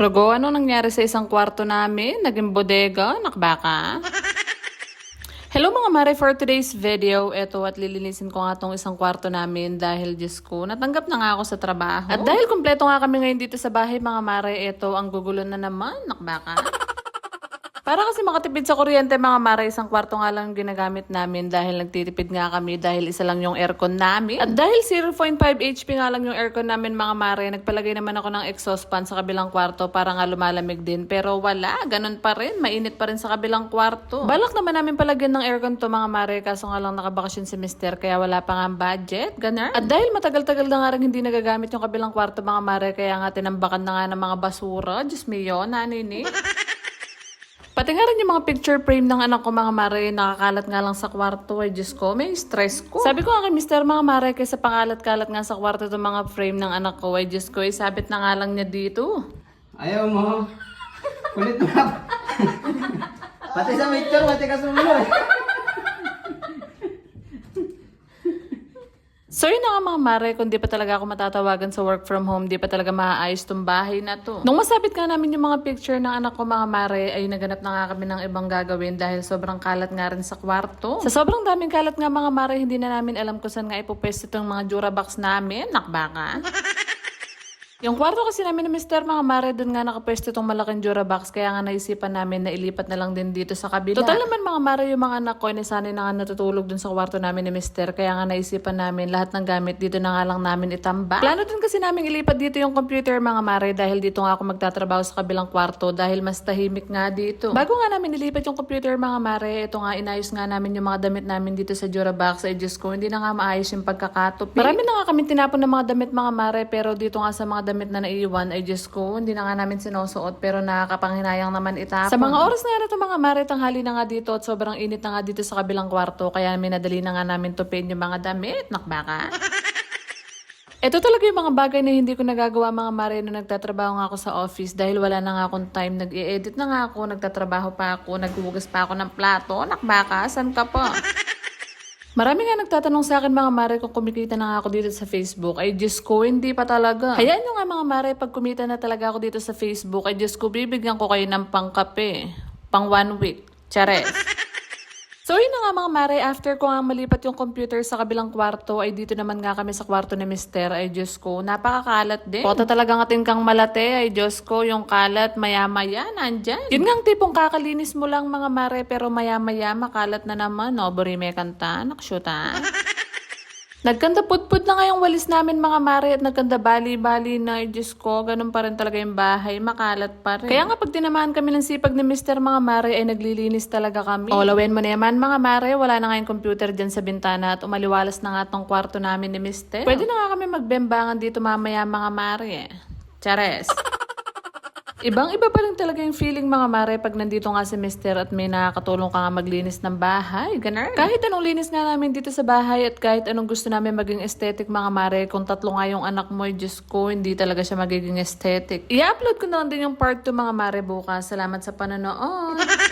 Rogo, ano nangyari sa isang kwarto namin? Naging bodega? Nakbaka? Hello mga mare, for today's video, eto at lilinisin ko nga tong isang kwarto namin dahil Diyos ko, natanggap na nga ako sa trabaho. At dahil kumpleto nga kami ngayon dito sa bahay mga mare, eto ang gugulo na naman, nakbaka. Para kasi makatipid sa kuryente mga mare, isang kwarto nga lang ginagamit namin dahil nagtitipid nga kami dahil isa lang yung aircon namin. At dahil 0.5 HP nga lang yung aircon namin mga mare, nagpalagay naman ako ng exhaust fan sa kabilang kwarto para nga lumalamig din. Pero wala, ganun pa rin, mainit pa rin sa kabilang kwarto. Balak naman namin palagyan ng aircon to mga mare, kaso nga lang nakabakasyon si mister kaya wala pa nga budget, ganun. At dahil matagal-tagal na nga rin hindi nagagamit yung kabilang kwarto mga mare, kaya nga tinambakan na nga ng mga basura. Diyos me yun, nanini. Pati nga rin yung mga picture frame ng anak ko mga mare, nakakalat nga lang sa kwarto. Ay, Diyos ko, may stress ko. Sabi ko nga kay Mr. mga mare, kaysa pangalat-kalat nga sa kwarto itong mga frame ng anak ko. Ay, Diyos ko, isabit na nga lang niya dito. Ayaw mo. Kulit mo. Pati sa picture, pati ka sumunod. So yun na mga mare, kung di pa talaga ako matatawagan sa work from home, di pa talaga maaayos tong bahay na to. Nung masabit nga namin yung mga picture ng anak ko mga mare, ay naganap na nga kami ng ibang gagawin dahil sobrang kalat nga rin sa kwarto. Sa sobrang daming kalat nga mga mare, hindi na namin alam kung saan nga ipupwesto itong mga Durabox namin. Nakbaka. Yung kwarto kasi namin ni Mr. Mga Mare, doon nga nakapwesto itong malaking Durabox, kaya nga naisipan namin na ilipat na lang din dito sa kabila. Total naman mga Mare, yung mga anak ko, ni sanay na nga natutulog dun sa kwarto namin ni Mr. Kaya nga naisipan namin lahat ng gamit dito na nga lang namin itamba. Plano din kasi namin ilipat dito yung computer mga Mare, dahil dito nga ako magtatrabaho sa kabilang kwarto, dahil mas tahimik nga dito. Bago nga namin ilipat yung computer mga Mare, ito nga inayos nga namin yung mga damit namin dito sa Durabox. Ay Diyos ko, hindi na nga maayos yung pagkakatupi. Marami na nga kami tinapon ng mga damit mga Mare, pero dito nga sa mga damit na naiiwan, ay Diyos ko, hindi na nga namin sinusuot pero nakakapanghinayang naman itapon. Sa mga oras na ito mga mare, tanghali na nga dito at sobrang init na nga dito sa kabilang kwarto kaya minadali na nga namin tupin yung mga damit. Nakbaka? Ito talaga yung mga bagay na hindi ko nagagawa mga mare nung nagtatrabaho nga ako sa office dahil wala na nga akong time. Nag-i-edit na nga ako, nagtatrabaho pa ako, naghuhugas pa ako ng plato. Nakbaka, san ka pa? Marami nga nagtatanong sa akin mga mare kung kumikita na ako dito sa Facebook. Ay Diyos ko, hindi pa talaga. Hayaan nyo nga mga mare, pag kumita na talaga ako dito sa Facebook, ay Diyos ko, bibigyan ko kayo ng pangkape. Pang one week. Chares. So yun na nga mga mare, after ko nga malipat yung computer sa kabilang kwarto, ay dito naman nga kami sa kwarto ni Mister, ay Diyos ko, napakakalat din. Kota talagang ating kang malate, ay Diyos ko, yung kalat, maya-maya, nandyan. Yun nga ang tipong kakalinis mo lang mga mare, pero maya-maya, makalat na naman, no, buri may kanta, nakshuta. Nagkanda putput na nga yung walis namin mga mare at nagkanda bali-bali na, ay Diyos ko, ganun pa rin talaga yung bahay, makalat pa rin. Kaya nga pag tinamaan kami ng sipag ni Mr. mga mare ay naglilinis talaga kami. O, lawin mo na yaman mga mare, wala na nga yung computer dyan sa bintana at umaliwalas na nga tong kwarto namin ni Mr. Pwede na nga kami magbembangan dito mamaya mga mare. Chares. Ibang iba pa rin talaga yung feeling mga mare pag nandito nga si Mister at may nakakatulong ka nga maglinis ng bahay. Ganun. Kahit anong linis nga namin dito sa bahay at kahit anong gusto namin maging aesthetic mga mare, kung tatlo nga yung anak mo, Diyos ko, hindi talaga siya magiging aesthetic. I-upload ko na lang din yung part 2 mga mare bukas. Salamat sa panonood.